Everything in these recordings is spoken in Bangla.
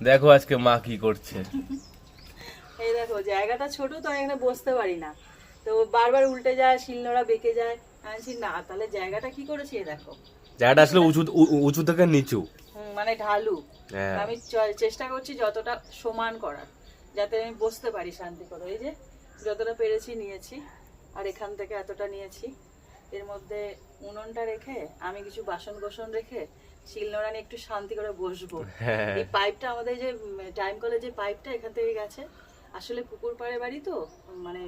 দেখো আজকে মা কি করছে। এই দেখো জায়গাটা ছোট তো আমি এখানে বসতে পারি না। তো বারবার উল্টে যায় শিলনোড়া বেঁকে যায়। আমি না তাহলে জায়গাটা কি করেছি এই দেখো? জায়গাটা আসলে উঁচু উঁচু থেকে নিচু। হুম, মানে ঢালু। হ্যাঁ। আমি চ- চেষ্টা করছি যতটা সমান করার যাতে আমি বসতে পারি শান্তি করে এই যে যতটা পেরেছি নিয়েছি আর এখান থেকে এতটা নিয়েছি। এর মধ্যে উনুনটা রেখে আমি কিছু বাসন কোসন রেখে শিলনোড়া নিয়ে একটু শান্তি করে বসবো। হ্যাঁ। এই পাইপটা আমাদের যে টাইম কলে যে পাইপটা এখান থেকে গেছে। আসলে পুকুর পাড়ে বাড়ি তো মানে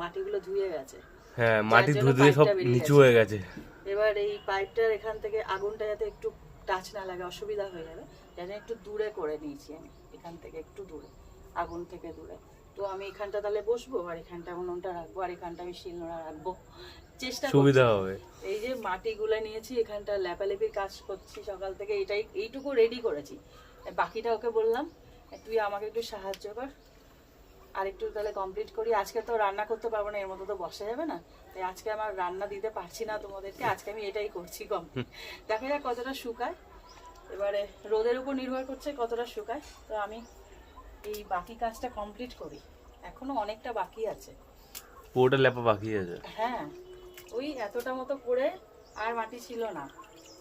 মাটিগুলো ধুয়ে গেছে। হ্যাঁ মাটি ধুয়ে ধুয়ে সব নিচু। হয়ে গেছে। এবার এই পাইপটার এখান থেকে আগুনটা যাতে একটু টাচ না লাগে অসুবিধা হয়ে যাবে যেন একটু দূরে করে নিয়েছি আমি এখান থেকে একটু দূরে আগুন থেকে দূরে। তো আমি এখানটা তাহলে বসবো আর এখানটা উনুনটা রাখব আর এখানটা আমি শিলনোড়া রাখব। চেষ্টা। সুবিধা হবে। এই যে মাটিগুলো নিয়েছি এখানটা লেপালেপির কাজ করছি সকাল থেকে এটাই এইটুকু রেডি করেছি। বাকিটা ওকে বললাম তুই আমাকে একটু সাহায্য কর। আর একটু তাহলে কমপ্লিট করি। আজকে তো রান্না করতে পারব না এর মধ্যে তো বসা যাবে না। তাই আজকে আমার রান্না দিতে পারছি না তোমাদেরকে আজকে আমি এটাই করছি কম। দেখা যাক কতটা শুকায়। এবারে রোদের উপর নির্ভর করছে কতটা শুকায়। তো আমি এই বাকি কাজটা কমপ্লিট করি। এখনও অনেকটা বাকি আছে। পুরোটা লেপা বাকি আছে? হ্যাঁ ওই এতটা মতো করে আর মাটি ছিল না।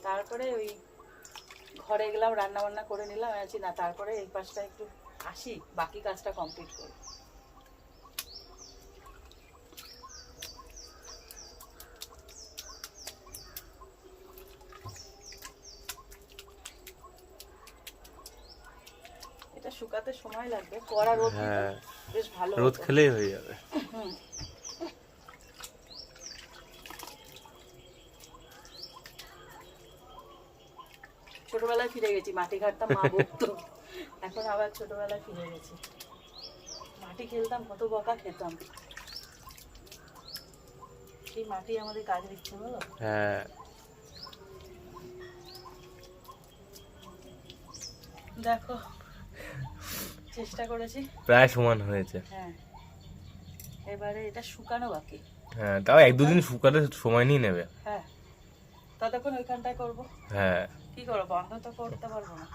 তারপরে ওই ঘরে গেলাম রান্না বান্না করে নিলাম আছি না তারপরে এই পাশটা একটু আসি বাকি কাজটা কমপ্লিট করি। শুকাতে সময় লাগবে কড়া রোদ হ্যাঁ বেশ ভালো রোদ খেলেই হয়ে যাবে। ছোটবেলায় ফিরে গেছি মাটি ঘাটতাম মা বকতো। এখন আবার ছোটবেলায় ফিরে গেছি। মাটি খেলতাম কত বকা খেতাম। সেই মাটি আমাদের কাজে দিচ্ছে বলো হ্যাঁ। দেখো চেষ্টা করেছি। প্রায় সমান হয়েছে। হ্যাঁ। এবারে এটা শুকানো বাকি। হ্যাঁ তাও এক দুদিন শুকাতে সময় নিয়ে নেবে। হ্যাঁ। ততক্ষণ ওইখানটায় করব। হ্যাঁ। কি করব? বন্ধ তো করতে পারব না।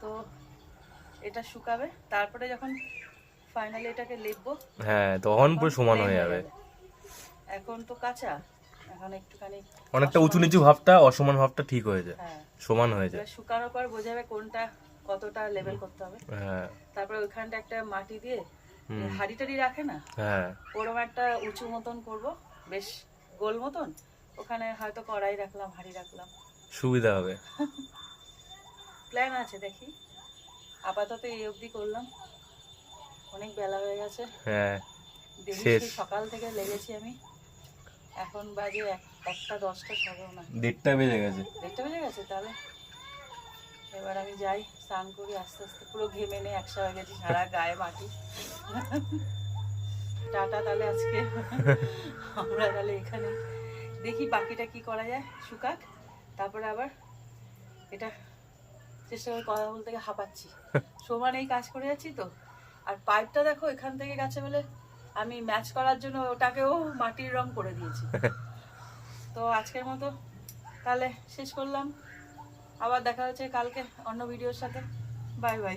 তো এটা শুকাবে। তারপরে যখন ফাইনালি এটাকে লিখব হ্যাঁ তখন পুরো সমান হয়ে যাবে। এখন তো কাঁচা। এখন একটুখানি অনেকটা উঁচু নিচু ভাবটা অসমান ভাবটা ঠিক হয়েছে। হ্যাঁ। সমান হয়েছে। এবার শুকানোর পর বোঝা যাবে কোনটা কতটা লেভেল করতে হবে। হ্যাঁ। তারপরে ওইখানটা একটা মাটি দিয়ে। হাড়ি টাড়ি রাখে না? হ্যাঁ। ওরম একটা উঁচু মতন করব বেশ গোল মতন। ওখানে হয়তো কড়াই রাখলাম হাঁড়ি রাখলাম। সুবিধা হবে। প্ল্যান আছে দেখি। আপাতত এই অবধি করলাম। অনেক বেলা হয়ে গেছে। হ্যাঁ সকাল থেকে লেগেছি আমি। এখন বাজে এক- একটা দশটা সবেও না দেড়টা বেজে গেছে। দেখতে পেয়ে গেছে তাহলে? এবার আমি যাই, স্নান করি, আস্তে আস্তে পুরো ঘেমে নিয়ে একসা হয়ে গেছি, সারা গায়ে মাটি। টাটা তাহলে আজকে। আমরা তাহলে এখানে দেখি বাকিটা কি করা যায়, শুকাক। তারপরে আবার এটা চেষ্টা করে কথা বলতে গিয়ে হাঁপাচ্ছি। সমান এই কাজ করে যাচ্ছি তো। আর পাইপটা দেখো, এখান থেকে গেছে বলে আমি ম্যাচ করার জন্য ওটাকেও মাটির রং করে দিয়েছি। তো আজকের মতো তাহলে শেষ করলাম। আবার দেখা হচ্ছে কালকে অন্য ভিডিওর সাথে। Bye bye